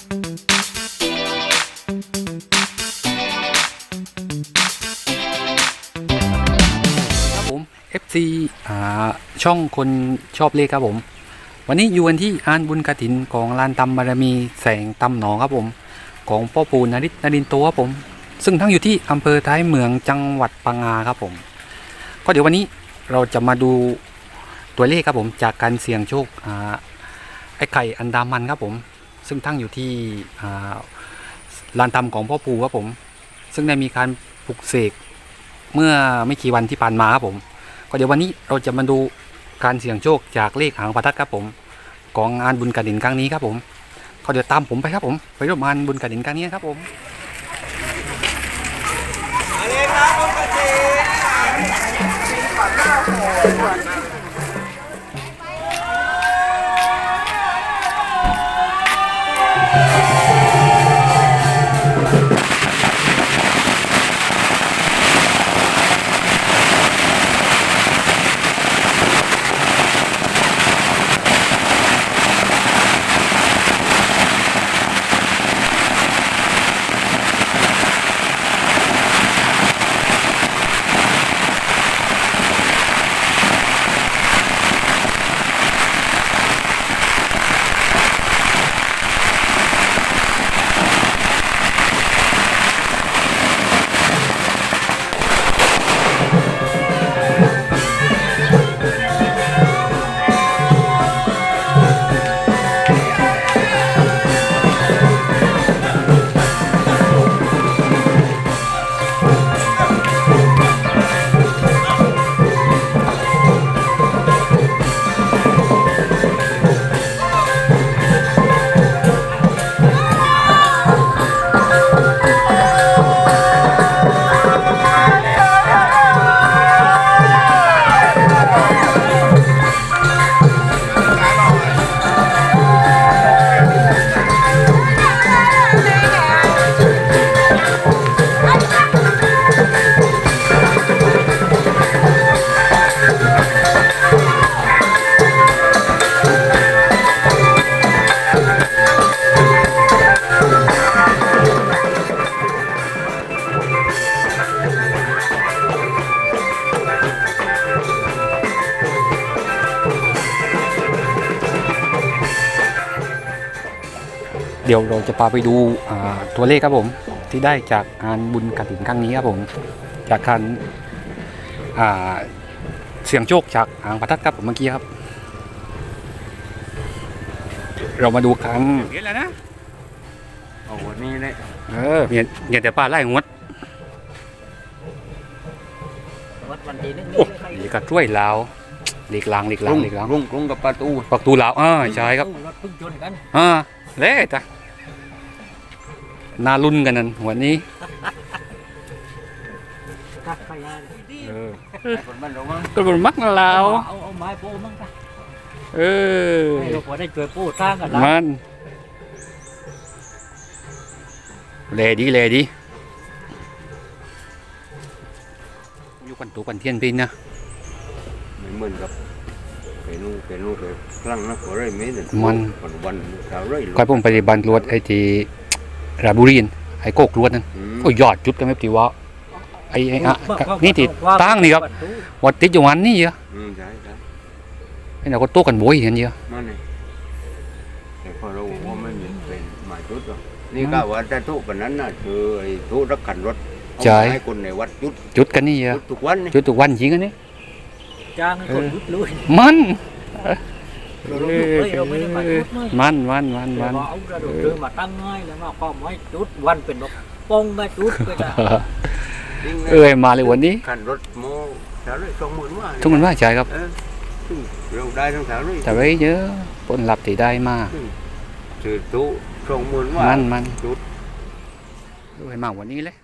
ครับผม FC อ่าช่องคนชอบเลขครับผม วันนี้อยู่กันที่อานบุญกระถินของลานตำบารมีแสงตำหนองครับผม ของพ่อปู่นริศนรินโตครับผม ซึ่งทั้งอยู่ที่อำเภอท้ายเมืองจังหวัดปังงาครับผม ก็เดี๋ยววันนี้เราจะมาดูตัวเลขครับผมจากการเสี่ยงโชคอ่าไอ้ไข่อันดามันครับผม ซึ่งทั้งอยู่ที่อ่าลานตำของพ่อปู่ครับผม ซึ่งได้มีการปลุกเสกเมื่อไม่กี่วันที่ผ่านมาครับผม ก็เดี๋ยววันนี้เราจะมาดูการเสี่ยงโชคจากเลขหางประทัดครับผม ของงานบุญกระดินครั้งนี้ครับผมก็เดี๋ยวตามผมไปครับผม ไปร่วมงานบุญกระดินครั้งนี้ครับผมเดี๋ ยวเราจะพาไปดูอ่าตัวเลขครับผมที่ได้จากงานบุญกระถินครั้งนี้ครับผม จากการอ่าเสี่ยงโชคจากหางประทัดครับผมเมื่อกี้ครับ เรามาดูกันเห็นแล้วนะโอ้วันนี้เลยเออเห็นเห็นแต่ป้าไล่งวดวัดวันดีนึงโอ้นี่ก็ช่วยลาวหลีกลางหลีกลางหลีกลางรุงรุงกับประตูปักตูลาวอ่าใช่ครับรถเพิ่งชนกันอ่าเล่จ้ะ น่าลุ้นกันนั่นวันนี้กักขยะเออไอ้คนบ้านเรามั้งก็เป็นมักนะลาวเอาเอาไม้โป้มั่งไปเออให้เราพอได้ช่วยโป้สร้างกันละมันแลดีแลดีอยู่กันตัวกันเทียนพินนะไม่เหมือนกับเป็นนู่นเป็นนู่นเลยครั้งนะขอไรไม่เนี่ยมันวันวันสาวไรคอยผมไปฏิบัติรวดไอ้ที่ ราชบุรีนไอ้โกกรวดนั่นอืมก็ยอดจุดกันไม่ตีว่าไอ้ไอ้อะนี่ติดตั้งนี่ครับวัดติดอยู่วันนี่เยอะอืมใช่ใช่ไอ้เราก็โต๊ะกันโบยเห็นเยอะมาเนี่ยแต่พอเราบอกว่าไม่มีเป็นหมายจุดหรอกนี่ก็ว่าจะทุกวันนั้นน่ะคือไอ้ทุกรักขันรถเอาใช่มาให้คนในวัดจุดจุดกันนี่เยอะจุดทุกวันนี่จุดทุกวันจริงกันนี่จ้างให้คนยุดลุยมัน มันมันมันมันว่าเอากระดูกเดินมาตั้งง่ายแล้วมาก็ไม่จุดวันเป็นแบบปองมาจุดไปจ้ะเอ้ยมาเลยวันนี้ขันรถโมสาวไรสองหมื่นว่าทุกคนว่าใช่ครับเราได้ทั้งสาวไรแต่ไว้เยอะผลลัพธ์ที่ได้มาถือตู้สองหมื่นว่ามันมันจุดเอ้ยมาวันนี้เลย